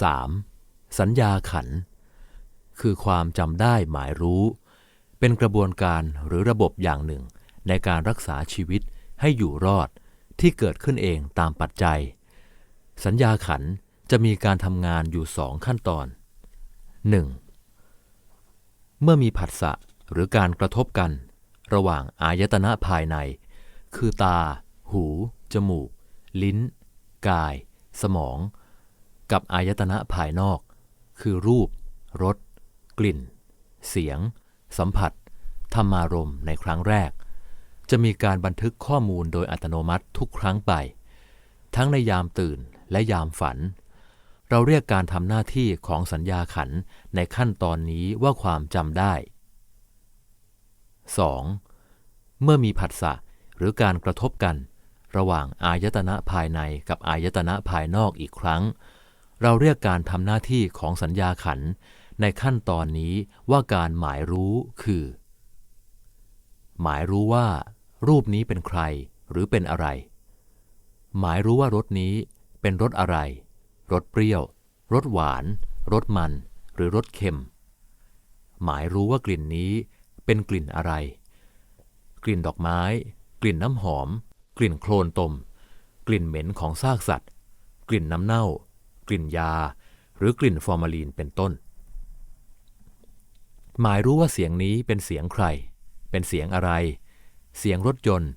3. สัญญาขัน คือความจำได้หมายรู้ เป็นกระบวนการหรือระบบอย่างหนึ่ง ในการรักษาชีวิตให้อยู่รอดที่เกิดขึ้นเองตามปัจจัย สัญญาขันจะมีการทำงานอยู่สองขั้นตอน 1. เมื่อมีผัสสะหรือการกระทบกัน ระหว่างอายตนะภายใน คือตา หู จมูก ลิ้น กาย สมอง กับอายตนะภายนอก คือรูป รส กลิ่น เสียง สัมผัส ธรรมารมณ์ในครั้งแรก จะมีการบันทึกข้อมูลโดยอัตโนมัติทุกครั้งไป ทั้งในยามตื่นและยามฝัน เราเรียกการทำหน้าที่ของสัญญาขันในขั้นตอนนี้ว่าความจำได้ 2. เมื่อมีผัสสะหรือการกระทบกัน ระหว่างอายตนะภายในกับอายตนะภายนอกอีกครั้ง เราเรียกการทำหน้าที่ของสัญญาขันในขั้นตอนนี้ว่าการหมายรู้คือ หมายรู้ว่า รูปนี้เป็นใครหรือเป็นอะไร หมายรู้ว่ารสนี้เป็นรสอะไร รสเปรี้ยว รสหวาน รสมัน หรือรสเค็ม หมายรู้ว่ากลิ่นนี้เป็นกลิ่นอะไร กลิ่นดอกไม้ กลิ่นน้ำหอม กลิ่นโคลนตม กลิ่นเหม็นของซากสัตว์ กลิ่นน้ำเน่า กลิ่นยา หรือกลิ่นฟอร์มาลีนเป็นต้น หมายรู้ว่าเสียงนี้เป็นเสียงใคร เป็นเสียงอะไร เสียงรถยนต์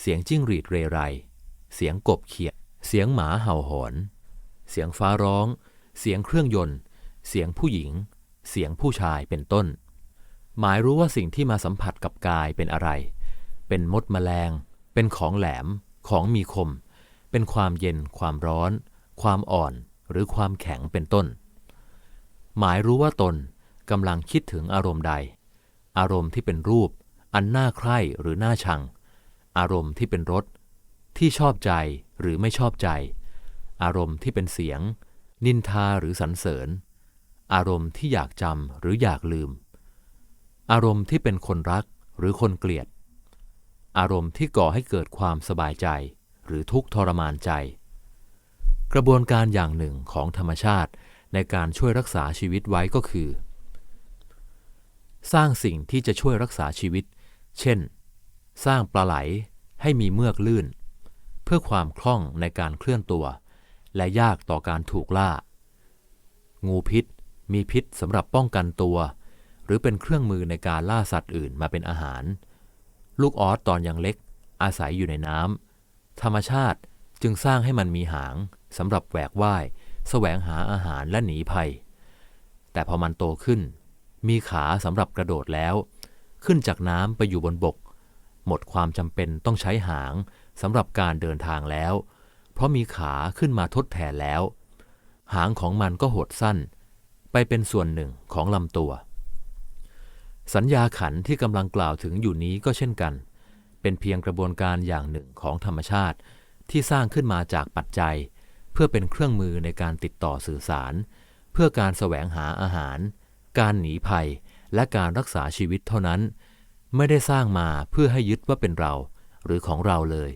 เสียงจิ้งหรีดเรไร เสียงกบเขียด เสียงหมาเห่าหอน เสียงฟ้าร้อง เสียงเครื่องยนต์ เสียงผู้หญิง เสียงผู้ชายเป็นต้น หมายรู้ว่าสิ่งที่มาสัมผัสกับกายเป็นอะไร เป็นมดแมลง เป็นของแหลม ของมีคมเป็นความเย็น ความร้อน ความอ่อน หรือความแข็งเป็นต้น หมายรู้ว่าตนกำลังคิดถึงอารมณ์ใด อารมณ์ที่เป็นรูป อันน่าใคร่หรือน่าชัง อารมณ์ที่เป็นรสที่ชอบใจหรือไม่ชอบใจ อารมณ์ที่เป็นเสียง นินทาหรือสรรเสริญ อารมณ์ที่อยากจำหรืออยากลืม อารมณ์ที่เป็นคนรักหรือคนเกลียด อารมณ์ที่ก่อให้เกิดความสบายใจ หรือทุกข์ทรมานใจ กระบวนการอย่างหนึ่งของธรรมชาติในการช่วยรักษาชีวิตไว้ก็คือ สร้างสิ่งที่จะช่วยรักษาชีวิต เช่น สร้างปลาไหลให้มีเมือกลื่น เพื่อความคล่องในการเคลื่อนตัว และยากต่อการถูกล่า งูพิษมีพิษสำหรับป้องกันตัว หรือเป็นเครื่องมือในการล่าสัตว์อื่นมาเป็นอาหาร ลูกออสตอนยังเล็ก อาศัยอยู่ในน้ำธรรมชาติจึงสร้างให้มันมีหาง สำหรับแหวกว่ายแสวงหาอาหารและหนีภัย แต่พอมันโตขึ้น มีขาสำหรับกระโดดแล้ว ขึ้นจากน้ำไปอยู่บนบก หมดความจำเป็นต้องใช้หางสำหรับการเดินทางแล้ว เพราะมีขาขึ้นมาทดแทนแล้ว หางของมันก็หดสั้น ไปเป็นส่วนหนึ่งของลำตัว สัญญาขันที่กำลังกล่าวถึงอยู่นี้ก็เช่นกัน เป็นเพียงกระบวนการอย่างหนึ่งของธรรมชาติที่สร้างขึ้นมาจากปัจจัย เพื่อเป็นเครื่องมือในการติดต่อสื่อสาร เพื่อการแสวงหาอาหาร การหนีภัย และการรักษาชีวิตเท่านั้น ไม่ได้สร้างมาเพื่อให้ยึดว่าเป็นเรา หรือของเราเลย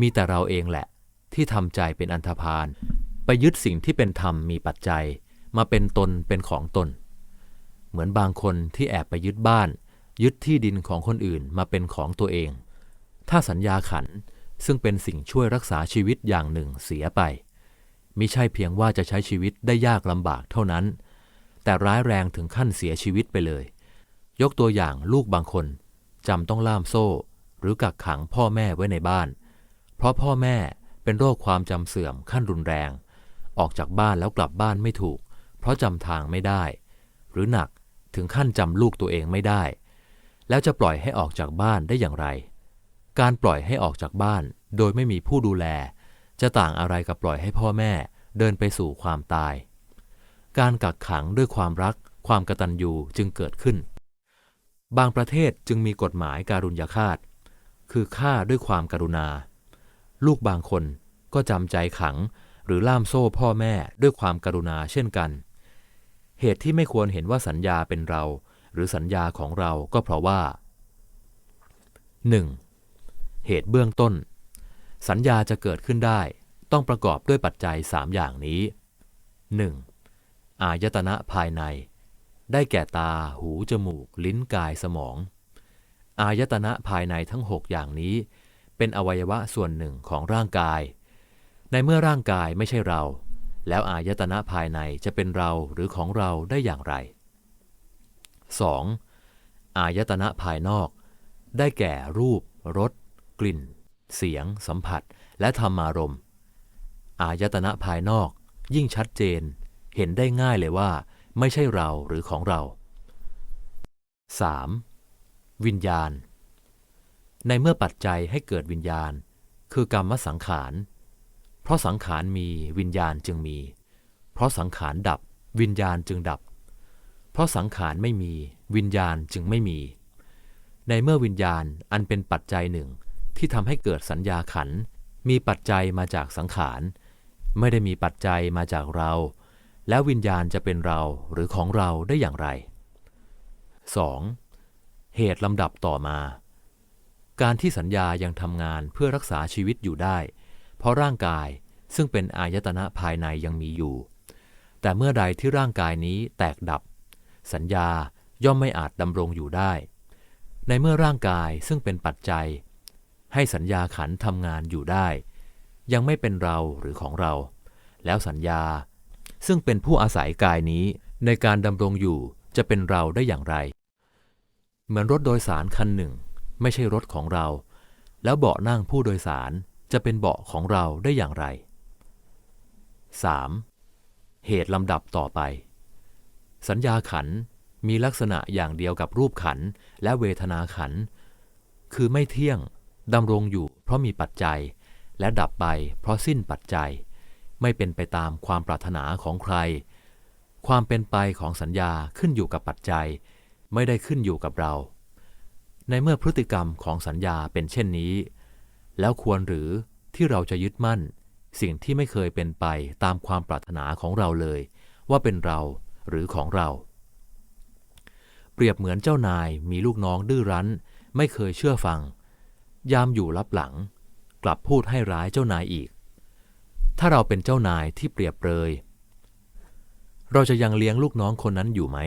มีแต่เราเองแหละ ที่ทำใจเป็นอันธพาลไปยึดสิ่งที่เป็นธรรมมีปัจจัย มาเป็นตนเป็นของตน เหมือนบางคนที่แอบไปยึดบ้าน ยึดที่ดินของคนอื่นมาเป็นของตัวเอง ถ้าสัญญาขันซึ่งเป็นสิ่งช่วยรักษาชีวิตอย่างหนึ่งเสียไป มิใช่เพียงว่าจะใช้ชีวิตได้ยากลำบากเท่านั้น แต่ร้ายแรงถึงขั้นเสียชีวิตไปเลย ยกตัวอย่างลูกบางคนจำต้องล่ามโซ่ หรือกักขังพ่อแม่ไว้ในบ้าน เพราะพ่อแม่เป็นโรคความจำเสื่อมขั้นรุนแรง ออกจากบ้านแล้วกลับบ้านไม่ถูก เพราะจำทางไม่ได้ หรือหนักถึงขั้นจำลูกตัวเองไม่ได้ แล้วจะปล่อยให้ออกจากบ้านได้อย่างไร การปล่อยให้ออกจากบ้านโดยไม่มีผู้ดูแล จะต่างอะไรกับปล่อยให้พ่อแม่เดินไปสู่ความตาย การกักขังด้วยความรัก ความกตัญญูจึงเกิดขึ้น บางประเทศจึงมีกฎหมายการุญยฆาต คือฆ่าด้วยความกรุณา ลูกบางคนก็จำใจขังหรือล่ามโซ่พ่อแม่ด้วยความกรุณาเช่นกัน เหตุที่ไม่ควรเห็นว่าสัญญาเป็นเรา หรือสัญญาของเราก็เพราะว่า 1. เหตุเบื้องต้น สัญญาจะเกิดขึ้นได้ ต้องประกอบด้วยปัจจัย 3 อย่างนี้ 1. อายตนะภายใน ได้แก่ตา หู จมูก ลิ้น กาย สมอง อายตนะภายในทั้งหกอย่างนี้ เป็นอวัยวะส่วนหนึ่งของร่างกาย ในเมื่อร่างกายไม่ใช่เรา แล้วอายตนะภายในจะเป็นเราหรือของเราได้อย่างไร 2. อายตนะภายนอก ได้แก่รูป รส กลิ่น เสียง สัมผัส และธรรมารมณ์ อายตนะภายนอก ยิ่งชัดเจน เห็นได้ง่ายเลยว่า ไม่ใช่เราหรือของเรา 3. วิญญาณ ในเมื่อปัจจัยให้เกิดวิญญาณ คือกรรมสังขาร เพราะสังขารมีวิญญาณจึงมี เพราะสังขารดับ วิญญาณจึงดับ เพราะสังขารไม่มี วิญญาณจึงไม่มี ในเมื่อวิญญาณอันเป็นปัจจัยหนึ่ง ที่ทำให้เกิดสัญญาขัน มีปัจจัยมาจากสังขาร ไม่ได้มีปัจจัยมาจากเรา แล้ววิญญาณจะเป็นเราหรือของเราได้อย่างไร 2. เหตุลำดับต่อมา การที่สัญญายังทำงานเพื่อรักษาชีวิตอยู่ได้ เพราะร่างกายซึ่งเป็นอายตนะภายในยังมีอยู่ แต่เมื่อใดที่ร่างกายนี้แตกดับ สัญญาย่อมไม่อาจดำรงอยู่ได้ ในเมื่อร่างกายซึ่งเป็นปัจจัย ให้สัญญาขันทำงานอยู่ได้ ยังไม่เป็นเราหรือของเรา แล้วสัญญา ซึ่งเป็นผู้อาศัยกายนี้ในการดำรงอยู่จะเป็นเราได้อย่างไร เหมือนรถโดยสารคันหนึ่ง ไม่ใช่รถของเรา แล้วเบาะนั่งผู้โดยสารจะเป็นเบาะของเราได้อย่างไร 3. เหตุลำดับต่อไป สัญญาขันมีลักษณะอย่างเดียวกับรูปขันและเวทนาขัน คือไม่เที่ยง ดำรงอยู่เพราะมีปัจจัย และดับไปเพราะสิ้นปัจจัย ไม่เป็นไปตามความปรารถนาของใคร ความเป็นไปของสัญญาขึ้นอยู่กับปัจจัย ไม่ได้ขึ้นอยู่กับเรา ในเมื่อพฤติกรรมของสัญญาเป็นเช่นนี้ แล้วควรหรือที่เราจะยึดมั่น สิ่งที่ไม่เคยเป็นไปตามความปรารถนาของเราเลย ว่าเป็นเราหรือของเรา เปรียบเหมือนเจ้านายมีลูกน้องดื้อรั้น ไม่เคยเชื่อฟัง ยามอยู่รับหลัง กลับพูดให้ร้ายเจ้านายอีก ถ้าเราเป็นเจ้านายที่เปรียบเปรย เราจะยังเลี้ยงลูกน้องคนนั้นอยู่ไหม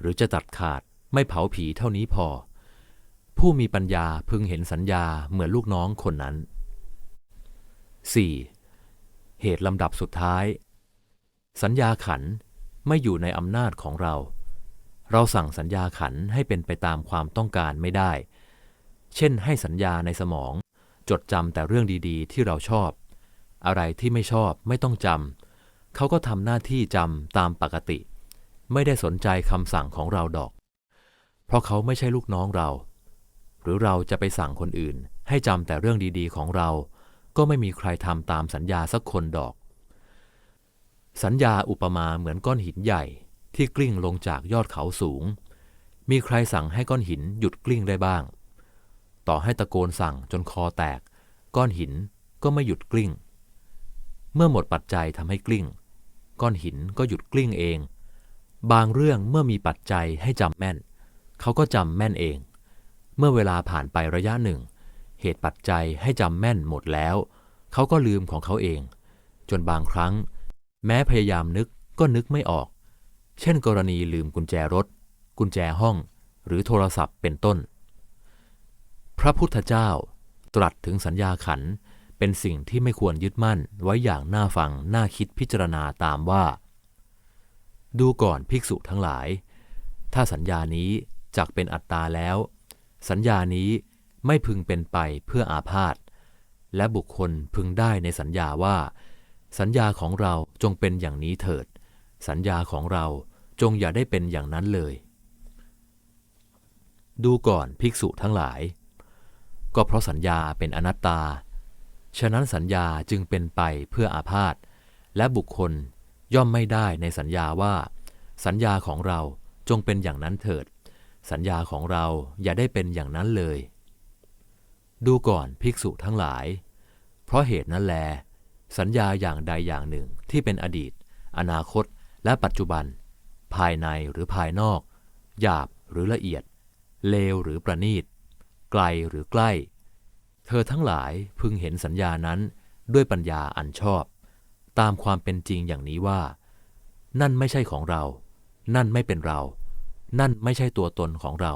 หรือจะตัดขาดไม่เผาผีเท่านี้พอ ผู้มีปัญญาพึงเห็นสัญญาเหมือนลูกน้องคนนั้น 4. เหตุลำดับสุดท้าย สัญญาขันไม่อยู่ในอำนาจของเรา เราสั่งสัญญาขันให้เป็นไปตามความต้องการไม่ได้ เช่นให้สัญญาในสมอง จดจำแต่เรื่องดีๆ ที่เราชอบ อะไรที่ไม่ชอบไม่ต้องจำเขาก็ทำหน้าที่จำตามปกติ ไม่ได้สนใจคำสั่งของเราดอก เพราะเขาไม่ใช่ลูกน้องเรา หรือเราจะไปสั่งคนอื่น ให้จำแต่เรื่องดีๆ ของเรา ก็ไม่มีใครทำตามสัญญาสักคนดอก สัญญาอุปมาเหมือนก้อนหินใหญ่ที่กลิ้งลงจากยอดเขาสูง มีใครสั่งให้ก้อนหินหยุดกลิ้งได้บ้าง ต่อให้ตะโกนสั่งจนคอแตก ก้อนหินก็ไม่หยุดกลิ้ง เมื่อหมดปัจจัยทำให้กลิ้ง ก้อนหินก็หยุดกลิ้งเอง บางเรื่องเมื่อมีปัจจัยให้จำแม่น เขาก็จำแม่นเอง เมื่อเวลาผ่านไประยะหนึ่ง เหตุปัจจัยให้จำแม่นหมดแล้ว เขาก็ลืมของเขาเอง จนบางครั้ง แม้พยายามนึกก็นึกไม่ออก เช่นกรณีลืมกุญแจรถ กุญแจห้อง หรือโทรศัพท์เป็นต้น พระพุทธเจ้าตรัสถึงสัญญาขันเป็นสิ่งที่ไม่ควรยึดมั่นไว้อย่างน่าฟังน่าคิดพิจารณาตามว่า ดูก่อนภิกษุทั้งหลาย ถ้าสัญญานี้จักเป็นอัตตาแล้ว สัญญานี้ไม่พึงเป็นไปเพื่ออาพาธและบุคคลพึงได้ในสัญญาว่า สัญญาของเราจงเป็นอย่างนี้เถิด สัญญาของเราจงอย่าได้เป็นอย่างนั้นเลย ดูก่อนภิกษุทั้งหลาย ก็เพราะสัญญาเป็นอนัตตา ฉะนั้นสัญญาจึงเป็นไปเพื่ออาพาธและบุคคลย่อมไม่ได้ในสัญญาว่า สัญญาของเราจงเป็นอย่างนั้นเถิด สัญญาของเราอย่าได้เป็นอย่างนั้นเลย ดูก่อนภิกษุทั้งหลาย เพราะเหตุนั้นแล สัญญาอย่างใดอย่างหนึ่งที่เป็นอดีต อนาคต และปัจจุบัน ภายในหรือภายนอก หยาบหรือละเอียด เลวหรือประณีต ไกลหรือใกล้ เธอทั้งหลายพึงเห็นสัญญานั้นด้วยปัญญาอันชอบ ตามความเป็นจริงอย่างนี้ว่า นั่นไม่ใช่ของเรา นั่นไม่เป็นเรา นั่นไม่ใช่ตัวตนของเรา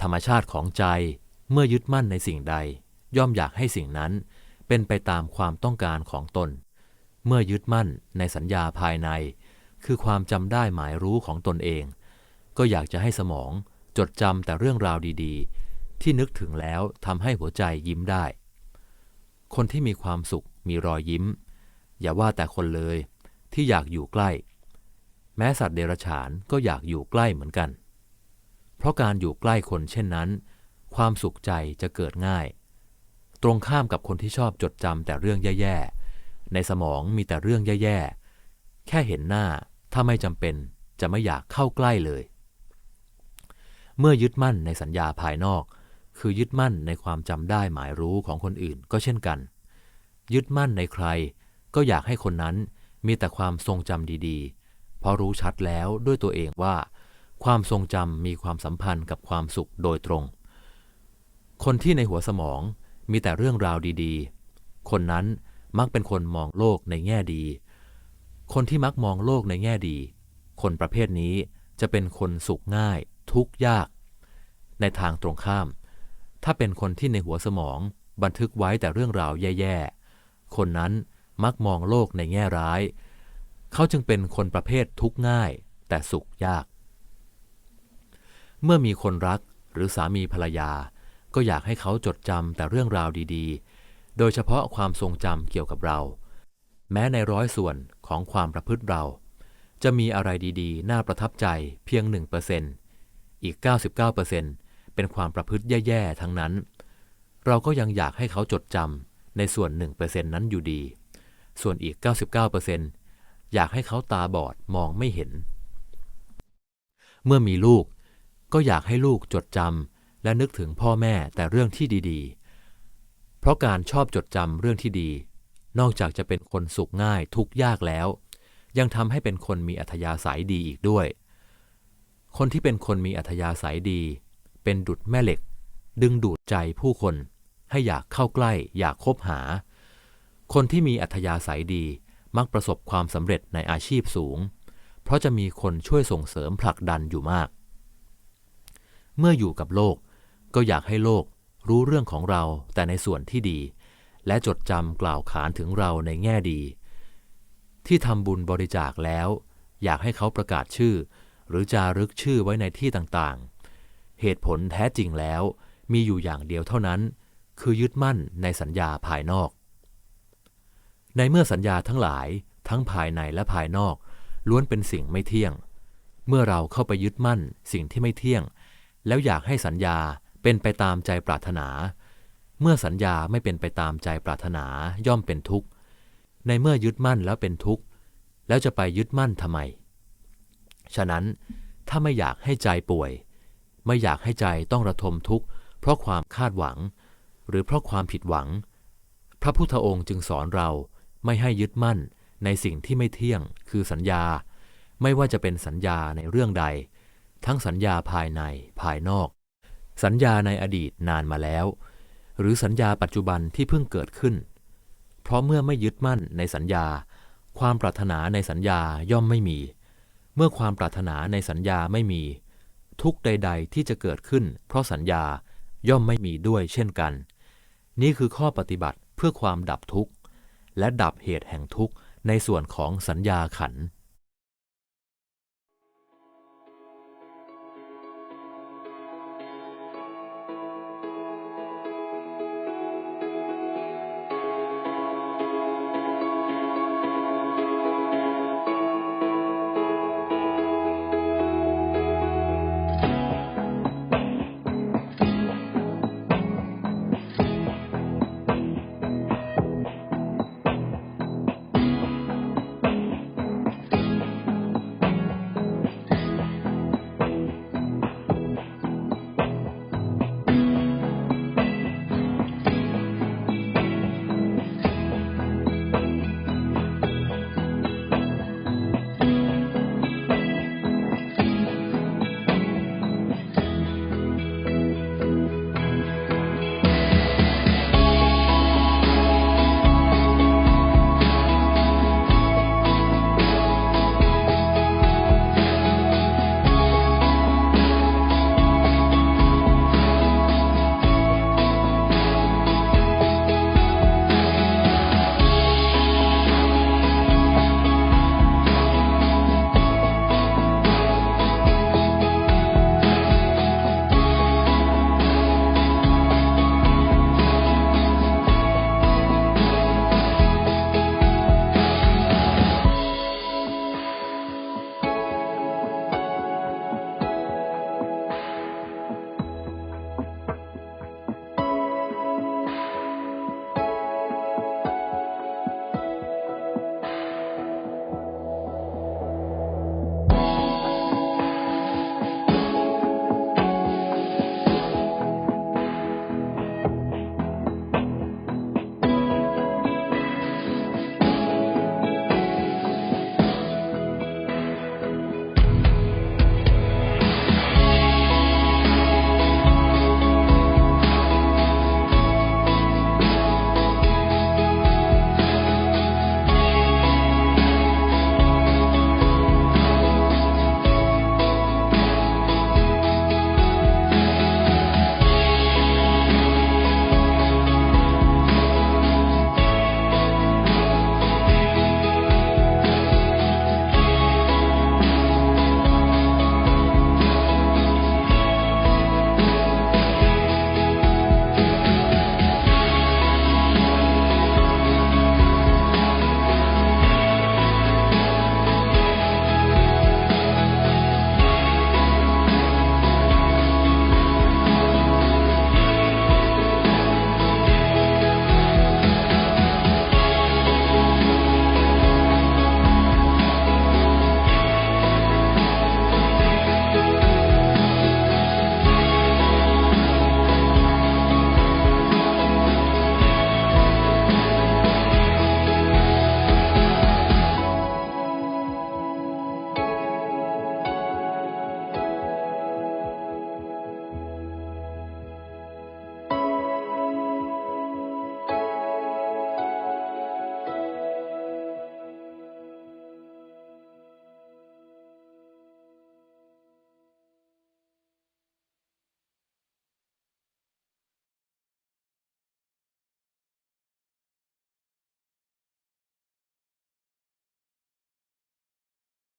ธรรมชาติของใจเมื่อยึดมั่นในสิ่งใด ย่อมอยากให้สิ่งนั้นเป็นไปตามความต้องการของตน เมื่อยึดมั่นในสัญญาภายใน คือความจำได้หมายรู้ของตนเอง ก็อยากจะให้สมอง จดจำแต่เรื่องราวดีๆ ที่นึกถึงแล้วทำให้หัวใจยิ้มได้ คนที่มีความสุขมีรอยยิ้ม อย่าว่าแต่คนเลยที่อยากอยู่ใกล้ แม้สัตว์เดรัจฉานก็อยากอยู่ใกล้เหมือนกัน เพราะการอยู่ใกล้คนเช่นนั้น ความสุขใจจะเกิดง่าย ตรงข้ามกับคนที่ชอบจดจำแต่เรื่องแย่ๆ ในสมองมีแต่เรื่องแย่ๆ แค่เห็นหน้าถ้าไม่จำเป็นจะไม่อยากเข้าใกล้เลย เมื่อยึดมั่นในสัญญาภายนอก คือยึดมั่นในความจำได้หมายรู้ของคนอื่นก็เช่นกัน ยึดมั่นในใคร ก็อยากให้คนนั้นมีแต่ความทรงจำดีๆ เพราะรู้ชัดแล้วด้วยตัวเองว่า ความทรงจำมีความสัมพันธ์กับความสุขโดยตรง คนที่ในหัวสมองมีแต่เรื่องราวดีๆ คนนั้นมักเป็นคนมองโลกในแง่ดี คนที่มักมองโลกในแง่ดี คนประเภทนี้จะเป็นคนสุขง่าย ทุกข์ยาก ในทางตรงข้าม ถ้าเป็นคนที่ในหัวสมองบันทึกไว้แต่เรื่องราวแย่ๆ คนนั้นมักมองโลกในแง่ร้าย เขาจึงเป็นคนประเภททุกข์ง่าย แต่สุขยาก เมื่อมีคนรักหรือสามีภรรยา ก็อยากให้เขาจดจำแต่เรื่องราวดีๆ โดยเฉพาะความทรงจำเกี่ยวกับเรา แม้ในร้อยส่วนของความประพฤติเรา จะมีอะไรดีๆ น่าประทับใจเพียง1%อี อีก 99%เป็นความประพฤติแย่ๆทั้งนั้น เราก็ยังอยากให้เขาจดจำในส่วน 1%นั้นอยู่ดี ส่วนอีก 99%อยากให้เขาตาบอดมองไม่เห็น เมื่อมีลูก ก็อยากให้ลูกจดจำและนึกถึงพ่อแม่แต่เรื่องที่ดีๆ เพราะการชอบจดจำเรื่องที่ดี นอกจากจะเป็นคนสุขง่ายทุกยากแล้ว ยังทำให้เป็นคนมีอัธยาศัยดีอีกด้วย คนที่เป็นคนมีอัธยาศัยดี เป็นดุดแม่เหล็ก ดึงดูดใจผู้คนให้อยากเข้าใกล้ อยากคบหา คนที่มีอัธยาศัยดีมักประสบความสำเร็จในอาชีพสูง เพราะจะมีคนช่วยส่งเสริมผลักดันอยู่มาก เมื่ออยู่กับโลก ก็อยากให้โลกรู้เรื่องของเราแต่ในส่วนที่ดี และจดจำกล่าวขานถึงเราในแง่ดี ที่ทำบุญบริจาคแล้ว อยากให้เขาประกาศชื่อ หรือจารึกชื่อไว้ในที่ต่างๆ เหตุผลแท้จริงแล้วมีอยู่อย่างเดียวเท่านั้น คือยึดมั่นในสัญญาภายนอก ในเมื่อสัญญาทั้งหลายทั้งภายในและภายนอก ล้วนเป็นสิ่งไม่เที่ยง เมื่อเราเข้าไปยึดมั่นสิ่งที่ไม่เที่ยง แล้วอยากให้สัญญาเป็นไปตามใจปรารถนา เมื่อสัญญาไม่เป็นไปตามใจปรารถนาย่อมเป็นทุกข์ ในเมื่อยึดมั่นแล้วเป็นทุกข์ แล้วจะไปยึดมั่นทำไม ฉะนั้นถ้าไม่อยากให้ใจป่วย ไม่อยากให้ใจต้องระทมทุกข์ เพราะความคาดหวัง หรือเพราะความผิดหวัง พระพุทธองค์จึงสอนเราไม่ให้ยึดมั่นในสิ่งที่ไม่เที่ยง คือสัญญา ไม่ว่าจะเป็นสัญญาในเรื่องใด ทั้งสัญญาภายในภายนอก สัญญาในอดีตนานมาแล้ว หรือสัญญาปัจจุบันที่เพิ่งเกิดขึ้น เพราะเมื่อไม่ยึดมั่นในสัญญา ความปรารถนาในสัญญาย่อมไม่มี เมื่อความปรารถนาในสัญญาไม่มี ทุกใด ๆ ที่จะเกิดขึ้น เพราะสัญญาย่อมไม่มีด้วยเช่นกัน นี่คือข้อปฏิบัติเพื่อความดับทุกข์ และดับเหตุแห่งทุกข์ในส่วนของสัญญาขันธ์